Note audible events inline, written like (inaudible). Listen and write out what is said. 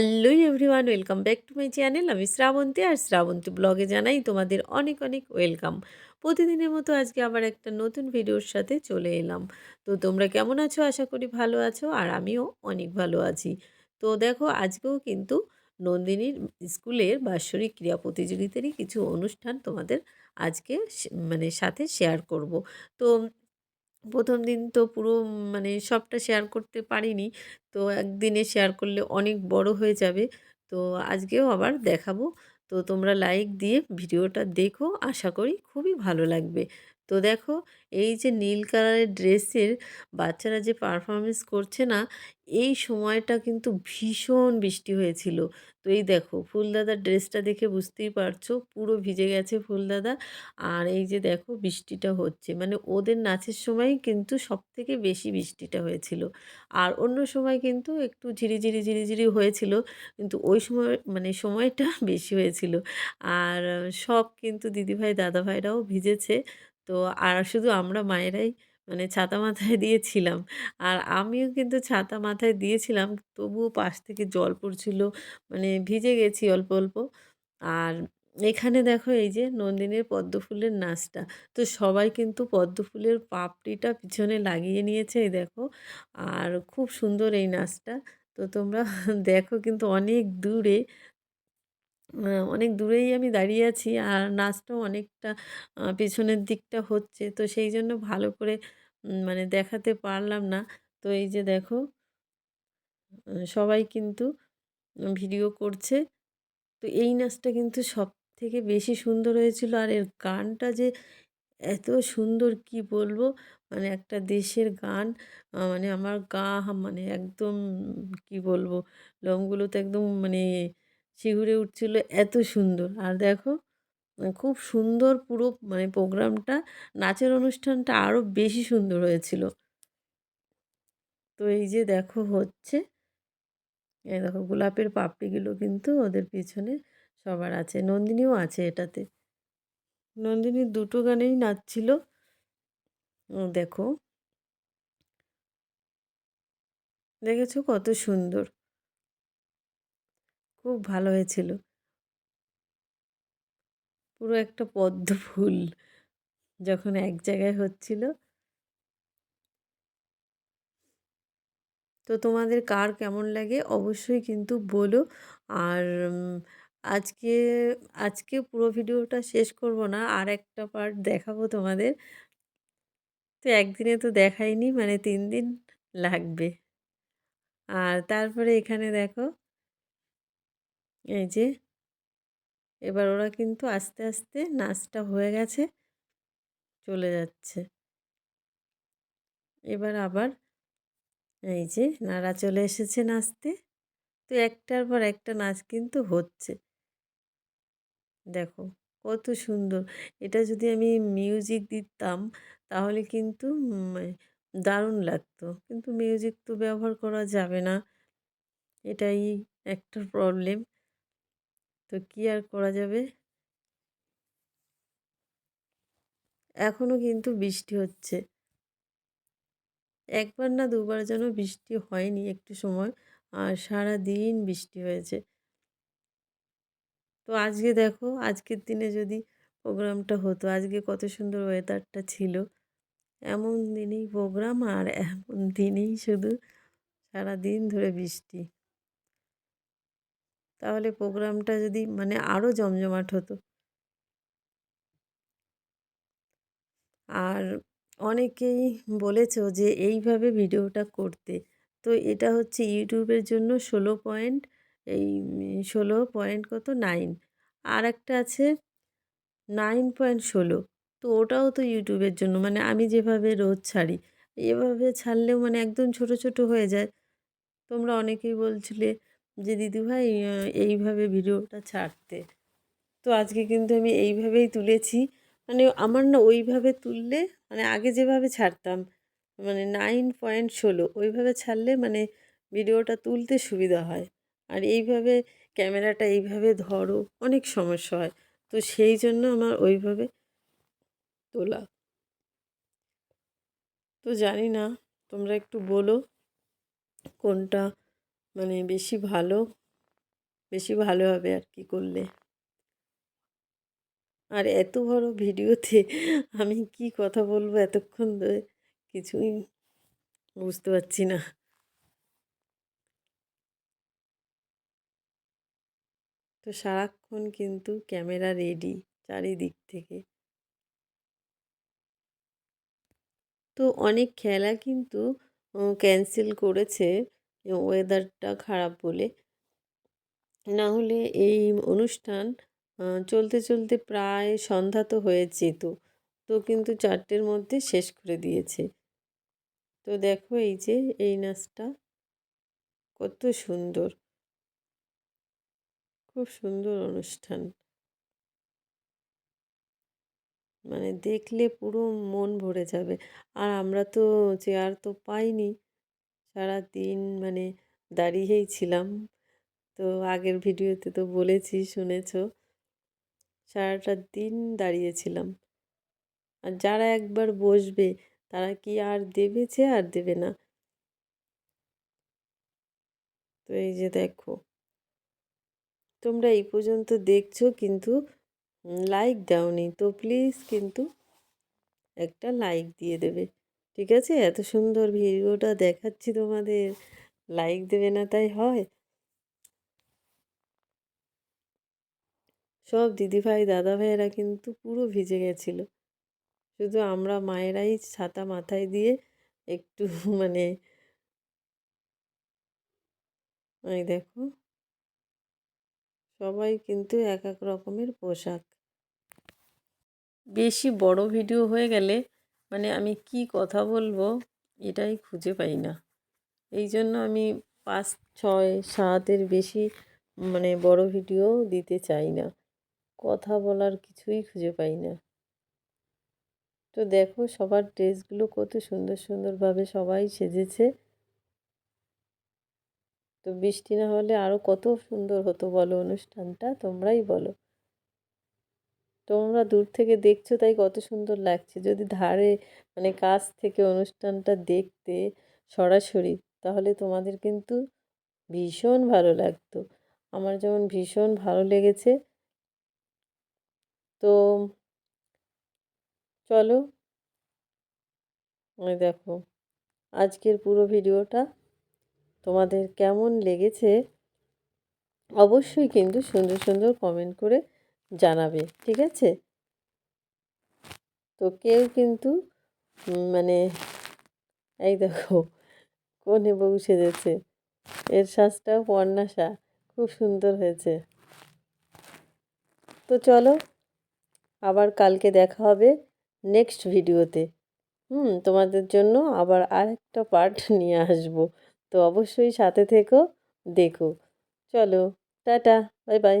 Hello everyone, welcome back to my channel. আমি শ্রাবন্তী আর শ্রাবন্তী ব্লগে জানাই তোমাদের অনেক অনেক ওয়েলকাম। প্রতিদিনের মতো আজকে আবার একটা নতুন ভিডিওর সাথে চলে এলাম। তো তোমরা কেমন আছো? আশা করি ভালো আছো আর আমিও অনেক ভালো আছি। তো দেখো, আজকেও কিন্তু নন্দিনীর স্কুলের বাৎসরিক ক্রীড়া প্রতিযোগিতারই কিছু অনুষ্ঠান তোমাদের আজকে মানে সাথে শেয়ার করব। তো প্রথম দিন তো পুরো মানে সবটা শেয়ার করতে পারিনি। তো একদিনে শেয়ার করলে অনেক বড় হয়ে যাবে। তো আজকেও আবার দেখাবো। তো তোমরা লাইক দিয়ে ভিডিওটা দেখো। আশা করি খুবই ভালো লাগবে। তো দেখো, এই যে নীল কালারের ড্রেসের বাচ্চারা যে পারফরমেন্স করছে না এই সময়টা কিন্তু ভীষণ বৃষ্টি হয়েছিল। তো এই দেখো, ফুলদাদার ড্রেসটা দেখে বুঝতেই পারছ, পুরো ভিজে গেছে ফুলদাদা। আর এই যে দেখো, বৃষ্টিটা হচ্ছে। মানে ওদের নাচের সময় কিন্তু সব থেকে বেশি বৃষ্টিটা হয়েছিল। আর অন্য সময় কিন্তু একটু ঝিরিঝিরি ঝিরিঝিরি হয়েছিল। কিন্তু ওই সময় মানে সময়টা (laughs) বেশি হয়েছিল। আর সব কিন্তু দিদিভাই, দাদাভাইরাও ভিজেছে। তো আর শুধু আমরা মায়েরাই মানে ছাতা মাথায় দিয়েছিলাম। আর আমিও কিন্তু ছাতা মাথায় দিয়েছিলাম, তবুও পাশ থেকে জল পড়ছিল মানে ভিজে গেছি অল্প অল্প। আর এখানে দেখো এই যে নন্দিনীর পদ্ম ফুলের নাচটা, তো সবাই কিন্তু পদ্ম ফুলের পাপড়িটা পিছনে লাগিয়ে নিয়েছে, এই দেখো। আর খুব সুন্দর এই নাচটা। তো তোমরা (laughs) দেখো কিন্তু অনেক দূরে অনেক দূরেই আমি দাঁড়িয়ে আছি আর নাচটাও অনেকটা পেছনের দিকটা হচ্ছে। তো সেই জন্য ভালো করে মানে দেখাতে পারলাম না। তো এই যে দেখো সবাই কিন্তু ভিডিও করছে। তো এই নাচটা কিন্তু সব থেকে বেশি সুন্দর হয়েছিল। আর এর গানটা যে এত সুন্দর, কি বলব? মানে একটা দেশের গান মানে আমার গা মানে একদম, কি বলব? লোমগুলো তো একদম মানে শিউরে উঠছিল, এত সুন্দর। আর দেখো খুব সুন্দর পুরো মানে প্রোগ্রামটা, নাচের অনুষ্ঠানটা আরও বেশি সুন্দর হয়েছিল। তো এই যে দেখো হচ্ছে, এই দেখো গোলাপের পাপড়িগুলো কিন্তু ওদের পিছনে সবার আছে, নন্দিনীও আছে এটাতে। নন্দিনী দুটো গানেই নাচছিল। দেখো। দেখেছ কত সুন্দর? খুব ভালো হয়েছিল। পুরো একটা পদ্ম ফুল যখন এক জায়গায় হচ্ছিল। তো তোমাদের কার কেমন লাগে অবশ্যই কিন্তু বলো। আর আজকে আজকে পুরো ভিডিওটা শেষ করব না, আর একটা পার্ট দেখাবো তোমাদের। তো একদিনে তো দেখাইনি মানে তিন দিন লাগবে। আর তারপরে এখানে দেখো এই যে, এবার ওরা কিন্তু আস্তে আস্তে নাচটা হয়ে গেছে, চলে যাচ্ছে। এবার আবার এই যে, নাড়া চলে এসেছে নাচতে। তো একটার পর একটা নাচ কিন্তু হচ্ছে। দেখো, কত সুন্দর। এটা যদি আমি মিউজিক দিতাম, তাহলে কিন্তু দারুণ লাগতো। কিন্তু মিউজিক তো ব্যবহার করা যাবে না। এটাই একটা প্রবলেম তো কী আর করা যাবে? এখনও কিন্তু বৃষ্টি হচ্ছে। একবার না দুবার যেন বৃষ্টি হয়নি একটু সময়, আর সারা দিন বৃষ্টি হয়েছে। তো আজকে দেখো, আজকের দিনে যদি প্রোগ্রামটা হতো, আজকে কত সুন্দর ওয়েদারটা ছিল। এমন দিনেই প্রোগ্রাম আর এমন দিনেই শুধু সারা দিন ধরে বৃষ্টি। তাহলে প্রোগ্রামটা যদি মানে আরও জমজমাট হতো। আর অনেকেই বলেছ যে এইভাবে ভিডিওটা করতে। তো এটা হচ্ছে ইউটিউবের জন্য ষোলো পয়েন্ট, এই ষোলো পয়েন্ট কত? নাইন। আর একটা আছে নাইন পয়েন্ট ষোলো। তো ওটাও তো ইউটিউবের জন্য মানে আমি যেভাবে রোজ ছাড়ি, এভাবে ছাড়লেও মানে একদম ছোট ছোট হয়ে যায়। তোমরা অনেকেই বলছিলে যে, দিদিভাই এইভাবে ভিডিওটা ছাড়তে। তো আজকে কিন্তু আমি এইভাবেই তুলেছি। মানে আমার না ওইভাবে তুললে মানে আগে যেভাবে ছাড়তাম মানে নাইন পয়েন্ট ষোলো, ওইভাবে ছাড়লে মানে ভিডিওটা তুলতে সুবিধা হয়। আর এইভাবে ক্যামেরাটা এইভাবে ধরো, অনেক সমস্যা হয়। তো সেই জন্য আমার ওইভাবে তোলা। তো জানি না, তোমরা একটু বলো কোনটা মানে বেশি ভালো বেশি ভালো হবে আর কি করলে। আর এত বড় ভিডিওতে আমি কি কথা বলব এতক্ষণ ধরে কিছুই বুঝতে পারছি না। তো সারাক্ষণ কিন্তু ক্যামেরা রেডি চারিদিক থেকে। তো অনেক খেলা কিন্তু ক্যান্সেল করেছে। ওয়েদারটা খারাপ বলে। না হলে এই অনুষ্ঠান চলতে চলতে প্রায় সন্ধ্যা তো হয়ে যেত তো কিন্তু চারটের মধ্যে শেষ করে দিয়েছে। তো দেখো এই যে, এই নাচটা কত সুন্দর। খুব সুন্দর অনুষ্ঠান। মানে দেখলে পুরো মন ভরে যাবে। আর আমরা তো চেয়ার তো পাইনি। সারা দিন মানে দাঁড়িয়েই ছিলাম। তো আগের ভিডিওতে তো বলেছি, শুনেছ? সারাটা দিন দাঁড়িয়েছিলাম আর যারা একবার বসবে, তারা কি আর দেবে আর দেবে না? তো এই যে দেখো। তোমরা এই পর্যন্ত দেখছ, কিন্তু লাইক দাওনি। তো প্লিজ কিন্তু একটা লাইক দিয়ে দেবে। ঠিক আছে? এত সুন্দর ভিডিওটা দেখাচ্ছি তোমাদের। লাইক দেবে না তাই হয়। সব দিদিভাই দাদা ভাইয়েরা কিন্তু পুরো ভিজে গেছিল। শুধু আমরা মায়েরাই ছাতা মাথায় দিয়ে একটু (laughs) মানে এই দেখো। সবাই কিন্তু এক এক রকমের পোশাক। বেশি বড় ভিডিও হয়ে গেলে মানে আমি কি কথা বলব এটাই খুঁজে পাই না। এই জন্য আমি পাঁচ, ছয়, সাতের বেশি মানে বড় ভিডিও দিতে চাই না। কথা বলার কিছুই খুঁজে পাই না। তো দেখো সবার ড্রেসগুলো কত সুন্দর সুন্দরভাবে সবাই সেজেছে। তো বৃষ্টি না হলে আরও কত সুন্দর হতো বলো অনুষ্ঠানটা তোমরাই বলো। তোমরা দূর থেকে দেখছ তাই কত সুন্দর লাগছে। যদি ধারে মানে কাছ থেকে অনুষ্ঠানটা দেখতে সরাসরি, তাহলে তোমাদের কিন্তু ভীষণ ভালো লাগতো। আমার যেমন ভীষণ ভালো লেগেছে। তো চলো ওই দেখো, আজকের পুরো ভিডিওটা তোমাদের কেমন লেগেছে? অবশ্যই কিন্তু সুন্দর সুন্দর কমেন্ট করে জানাবে, ঠিক আছে? তো কেউ কিন্তু মানে এই দেখো কনে বউ সেজেছে এর শ্বাসটাও পর্ণাশা খুব সুন্দর হয়েছে। তো চলো, আবার কালকে দেখা হবে নেক্সট ভিডিওতে হুম, তোমাদের জন্য আবার আরেকটা পার্ট নিয়ে আসব। তো অবশ্যই সাথে থেকো, দেখো। চলো, টাটা বাই বাই